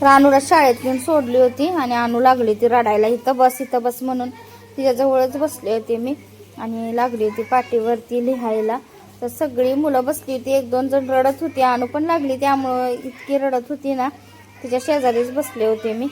तर अनुला शाळेत घेऊन सोडली होती आणि अनु लागली होती रडायला. इथं बस इथं बस म्हणून तिच्याजवळच बसले होते मी. आणि लागली होती पाठीवरती लिहायला. तर सगळी मुलं बसली होती. एक दोन जण रडत होती. अनु पण लागली. त्यामुळं इतकी रडत होती ना तिच्या शेजारीच बसले होते मी.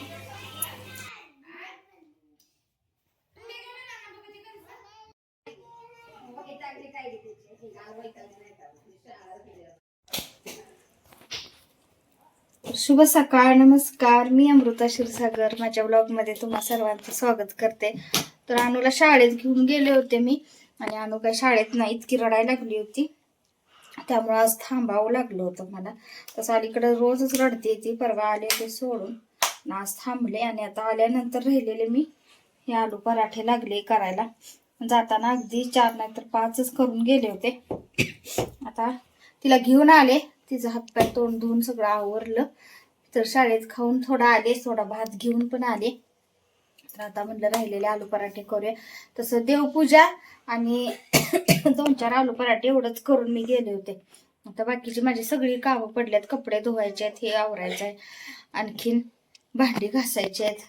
शुभ सकाळ नमस्कार. मी अमृता क्षीरसागर. माझ्या ब्लॉगमध्ये तुम्हा सर्वांचं स्वागत करते. तर अनुला शाळेत घेऊन गेले होते मी आणि अनु काय शाळेत नाही इतकी रडायला लागली होती. त्यामुळं आज थांबावं लागलं होतं मला. तसं अलीकडं रोजच रडते ती परवा आले ते सोडून. आज थांबले आणि आता आल्यानंतर राहिलेले मी. हे आलू पराठे लागले करायला. जाताना अगदी चार नाही तर पाचच करून गेले होते. आता तिला घेऊन आले. तिचं हातपाय तोंड धुवून सगळं आवरलं. तर शाळेत खाऊन थोडा आले थोडा भात घेऊन पण आले. तर आता म्हणलं राहिलेले आलू पराठे करूया. तसं देवपूजा आणि दोन चार आलू पराठे एवढंच करून मी गेले होते. आता बाकीची माझी सगळी कामं पडल्यात. कपडे धुवायचे आहेत हे आवरायचं आहे. आणखीन भांडी घासायची आहेत.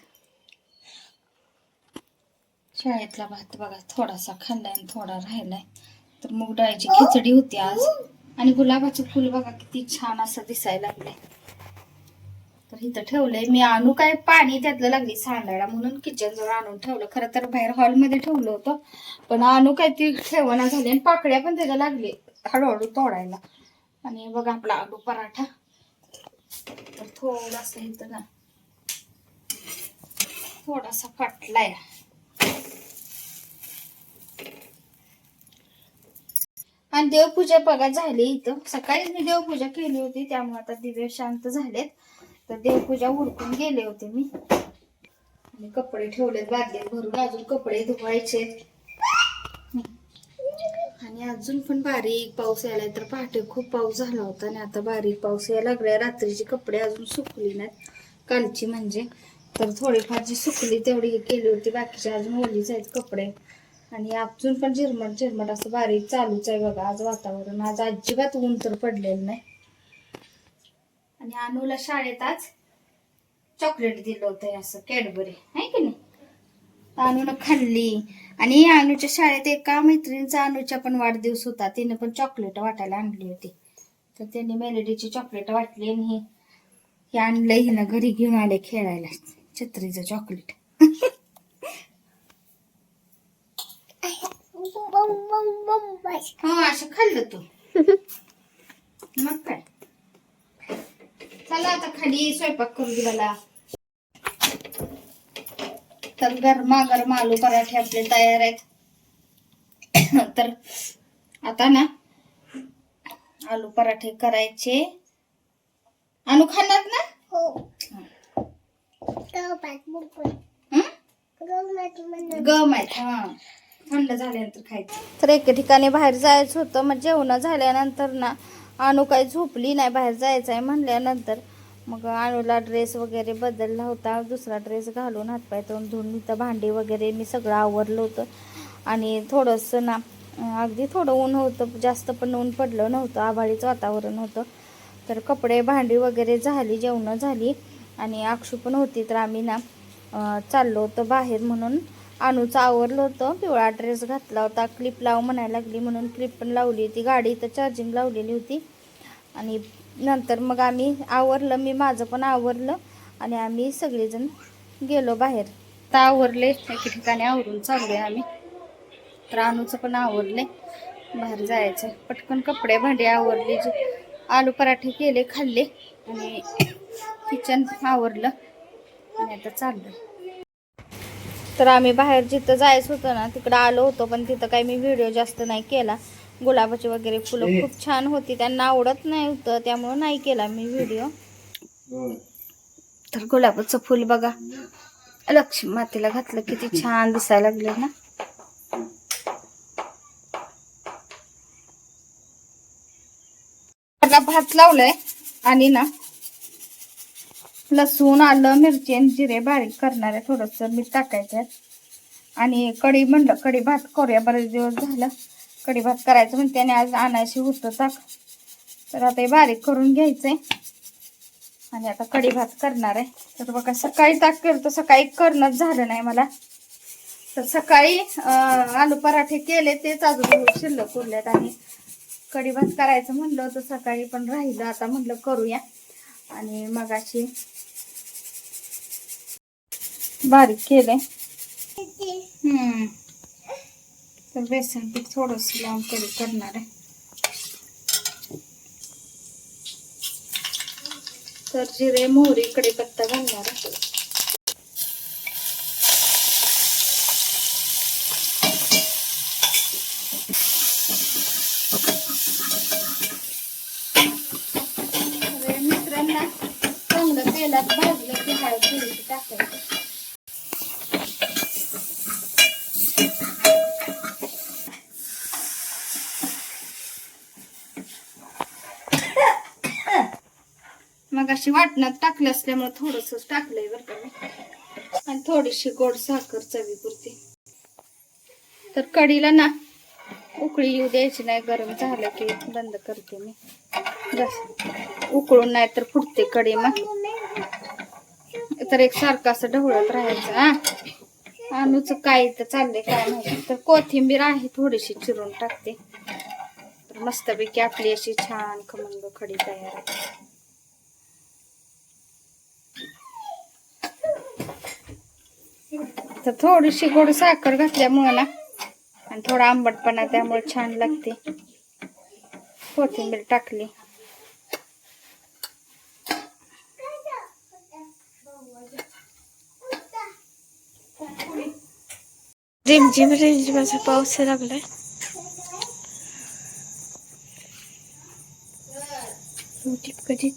शाळेतला भात बघा थोडासा खाल्लाय आणि थोडा राहिलाय. तर मूग डाळीची खिचडी होती आज. आणि गुलाबाचं फुल बघा किती छान असं दिसायला लागलंय. तर इथं ठेवलंय. मी आणू काय? पाणी त्यातलं लागली सांडायला म्हणून किचन जवळ आणून ठेवलं. खरं तर बाहेर हॉलमध्ये ठेवलं होतं. पण आणू काय? ती ठेवणा झाली आणि पाकड्या पण त्याला लागले हळूहळू तोडायला. आणि बघा आपला आलू पराठा. तर थोडासा इथं ना थोडासा फाटलाय. आणि देवपूजा बघा झाली इथं. सकाळी मी देवपूजा केली होती त्यामुळे आता दिवे शांत झालेत. तर देवपूजा उरकून गेले होते मी. आणि कपडे ठेवलेत बादलीत भरून अजून कपडे धुवायचे. आणि अजून पण बारीक पाऊस यायला तर पहाटे खूप पाऊस झाला होता आणि आता बारीक पाऊस यायला लागलाय. रात्रीचे कपडे अजून सुकली नाहीत कालची म्हणजे. तर थोडीफार जी सुकली तेवढी केली होती बाकीचे अजून ओलीच आहेत कपडे. आणि अजून पण झिरमट झिरमट असं बारीक चालूच आहे बघा आज वातावरण. आज अजिबात ऊन तर पडलेलं नाही. आणि अनुला शाळेत आज चॉकलेट दिलं होतं असं कॅडबरी आहे की नाही? अनुनं खाल्ली. आणि अनुच्या शाळेत एका मैत्रिणीचा अनुच्या पण वाढदिवस होता. तिने पण चॉकलेट वाटायला आणली होती. तर त्यांनी मेलेडीची चॉकलेट वाटली आणि हे आणलं हिनं घरी घेऊन आले खेळायला. छत्रीचं चॉकलेट हा असं खाल्लं तू. मग काय? चला आता खाली स्वयंपाक करू दे मला तर गरमा गरमा आलू पराठे आपले तयार आहेत. तर आता ना आलू पराठे करायचे. आणू खाणार ना? हं? गम आहेत हा. थंड झाल्यानंतर खायचं. तर एके ठिकाणी बाहेर जायचं होतं मग जेवण झाल्यानंतर ना अणू काही झोपली नाही बाहेर जायचं आहे म्हणल्यानंतर मग अणूला ड्रेस वगैरे बदलला होता दुसरा ड्रेस घालून हातपाय तोंड धुवून इथं भांडी वगैरे मी सगळं आवरलं होतं. आणि थोडंसं ना अगदी थोडं ऊन होतं जास्त पण ऊन पडलं नव्हतं आभाळीचं वातावरण होतं. तर कपडे भांडी वगैरे झाली जेवणं झाली. आणि अक्षू पण होती तर आम्ही ना चाललो होतो बाहेर म्हणून. अनुचं आवरलं होतं. पिवळा ड्रेस घातला होता. क्लिप लाव म्हणायला लागली. म्हणून क्लिप पण लावली होती. गाडी तर चार्जिंग लावलेली होती. आणि नंतर मग आम्ही आवरलं. मी माझं पण आवरलं. आणि आम्ही सगळेजण गेलो बाहेर. तर आवरले. एके ठिकाणी आवरून चाललोय आम्ही. तर अनुचं पण आवरले बाहेर जायचं. पटकन कपडे भांडे आवरले. जे आलू पराठे केले खाल्ले. आणि किचन आवरलं. आणि आता चाललं तर आम्ही बाहेर जिथं जायचं होतं ना तिकडं आलो होतो पण तिथं काही मी व्हिडिओ जास्त नाही केला. गुलाबाची वगैरे फुलं खूप छान होती त्यांना आवडत नाही होतं त्यामुळं नाही केला मी व्हिडिओ तर गुलाबाचं फुल बघा. लक्ष्मी मातेला घातलं किती छान दिसायला लागले ना. भात लावलाय आणि ना लसूण आलं मिरची आणि जिरे बारीक करणार आहे थोडंसं. मीठ टाकायचं आहे. आणि कढी म्हणलं कढी भात करूया. बरेच दिवस झालं कढी भात करायचं म्हणते आणि आज आणायशी होतं ताक तर आता हे बारीक करून घ्यायचंय. आणि आता कढी भात करणार आहे. तर बघा सकाळी ताक केलं तर सकाळी करणंच झालं नाही मला. तर सकाळी आलू पराठे केले. तेच अजून शिल्लक उरलेत आणि कढी भात करायचं म्हणलं होतं. सकाळी पण राहिलं. आता म्हणलं करूया. आणि मगाशी बारीक केले हम्म. तर बेसन पीठ थोडस लावून कधी करणार आहे. तर जिरे मोहरी कढीपत्ता घालणार आहे. तर मिश्रणला चांगलं तेलात भाजलं की हळद टाकायची. अशी वाटणात टाकलं असल्यामुळे थोडस टाकलंय बरं का मी. आणि थोडीशी गोड साखर चवीपुरती. तर कढीला ना उकळी येऊ द्यायची नाही गरम झालं की बंद करते मी. बस. उकळून नाही तर फुटते कढी मग. तर एक सारखं असं ढवळत राहायचं हा. अनुच काय तर चाललंय काय माहिती. तर कोथिंबीर आहे थोडीशी चिरून टाकते. तर मस्तपैकी आपली अशी छान खमंग कडी तयार आहे. तर थोडीशी गोड साखर घातल्यामुळे ना आणि थोडा आंबटपणा त्यामुळे छान लागते. कोथिंबीर टाकली. रिमझिम रिमझिम असा पाऊस लागलाय. टिप कधी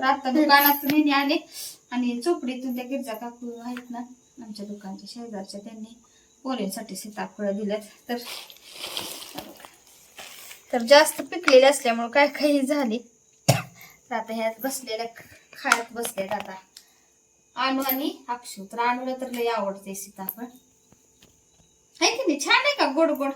तर आता दुकानात नेहमी आले. आणि चोपडीतून त्या गिरजा काकू आहेत ना आमच्या दुकानच्या शेजारच्या त्यांनी पोरींसाठी सीताफळं दिल्यात. तर तर जास्त पिकलेले असल्यामुळे काय काही झाली. तर आता ह्यात बसलेल्या खायत बसलेत आता. आणू आणि अक्षू. तर आणूला तर लय आवडते सीताफळ. आहे की नाही? छान आहे का? गोड गोड?